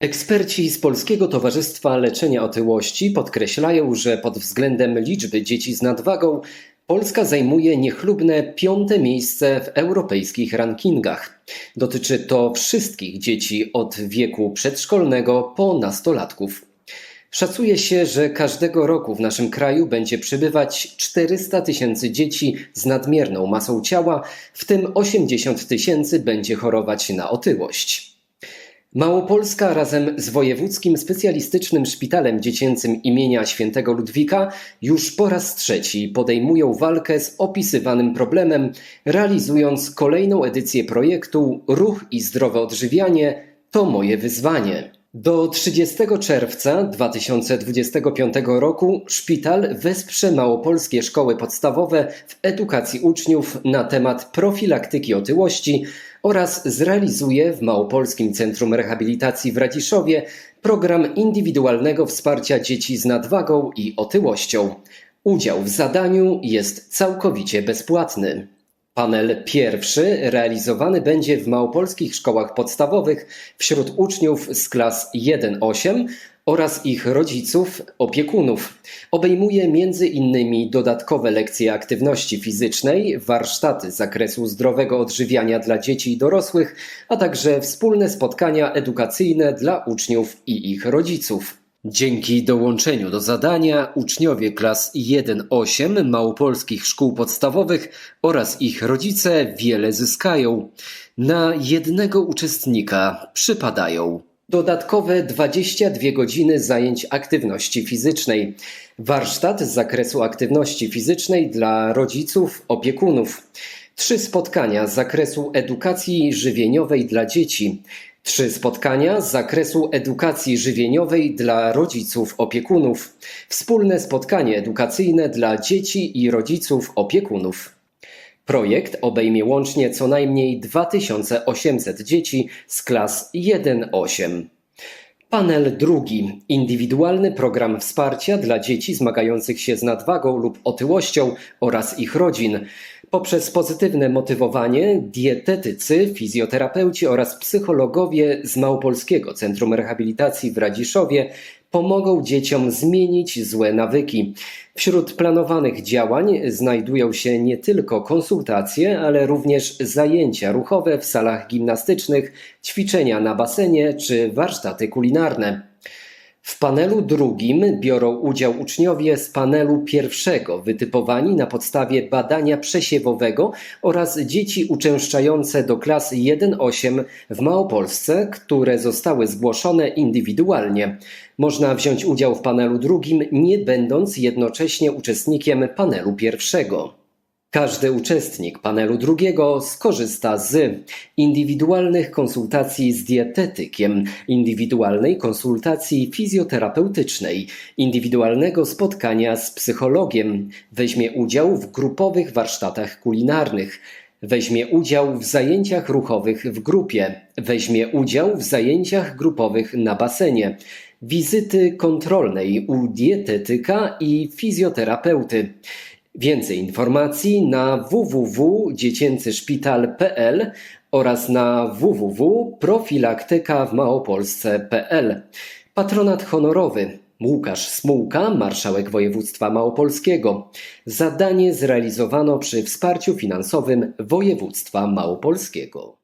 Eksperci z Polskiego Towarzystwa Leczenia Otyłości podkreślają, że pod względem liczby dzieci z nadwagą Polska zajmuje niechlubne piąte miejsce w europejskich rankingach. Dotyczy to wszystkich dzieci od wieku przedszkolnego po nastolatków. Szacuje się, że każdego roku w naszym kraju będzie przybywać 400 tysięcy dzieci z nadmierną masą ciała, w tym 80 tysięcy będzie chorować na otyłość. Małopolska razem z Wojewódzkim Specjalistycznym Szpitalem Dziecięcym imienia Świętego Ludwika już po raz trzeci podejmują walkę z opisywanym problemem, realizując kolejną edycję projektu Ruch i zdrowe odżywianie to moje wyzwanie. Do 30 czerwca 2025 roku szpital wesprze małopolskie szkoły podstawowe w edukacji uczniów na temat profilaktyki otyłości oraz zrealizuje w Małopolskim Centrum Rehabilitacji w Radziszowie program indywidualnego wsparcia dzieci z nadwagą i otyłością. Udział w zadaniu jest całkowicie bezpłatny. Panel pierwszy realizowany będzie w małopolskich szkołach podstawowych wśród uczniów z klas 1-8 oraz ich rodziców, opiekunów. Obejmuje m.in. dodatkowe lekcje aktywności fizycznej, warsztaty z zakresu zdrowego odżywiania dla dzieci i dorosłych, a także wspólne spotkania edukacyjne dla uczniów i ich rodziców. Dzięki dołączeniu do zadania uczniowie klas 1-8 małopolskich szkół podstawowych oraz ich rodzice wiele zyskają. Na jednego uczestnika przypadają dodatkowe 22 godziny zajęć aktywności fizycznej, warsztat z zakresu aktywności fizycznej dla rodziców, opiekunów, trzy spotkania z zakresu edukacji żywieniowej dla dzieci, Trzy spotkania z zakresu edukacji żywieniowej dla rodziców opiekunów, wspólne spotkanie edukacyjne dla dzieci i rodziców opiekunów. Projekt obejmie łącznie co najmniej 2800 dzieci z klas 1-8. Panel drugi. Indywidualny program wsparcia dla dzieci zmagających się z nadwagą lub otyłością oraz ich rodzin. Poprzez pozytywne motywowanie dietetycy, fizjoterapeuci oraz psychologowie z Małopolskiego Centrum Rehabilitacji w Radziszowie pomogą dzieciom zmienić złe nawyki. Wśród planowanych działań znajdują się nie tylko konsultacje, ale również zajęcia ruchowe w salach gimnastycznych, ćwiczenia na basenie czy warsztaty kulinarne. W panelu drugim biorą udział uczniowie z panelu pierwszego, wytypowani na podstawie badania przesiewowego oraz dzieci uczęszczające do klas 1-8 w Małopolsce, które zostały zgłoszone indywidualnie. Można wziąć udział w panelu drugim, nie będąc jednocześnie uczestnikiem panelu pierwszego. Każdy uczestnik panelu drugiego skorzysta z indywidualnych konsultacji z dietetykiem, indywidualnej konsultacji fizjoterapeutycznej, indywidualnego spotkania z psychologiem, weźmie udział w grupowych warsztatach kulinarnych, weźmie udział w zajęciach ruchowych w grupie, weźmie udział w zajęciach grupowych na basenie, wizyty kontrolnej u dietetyka i fizjoterapeuty. Więcej informacji na www.dziecięcyszpital.pl oraz na www.profilaktykawmałopolsce.pl. Patronat honorowy Łukasz Smułka, marszałek województwa małopolskiego. Zadanie zrealizowano przy wsparciu finansowym województwa małopolskiego.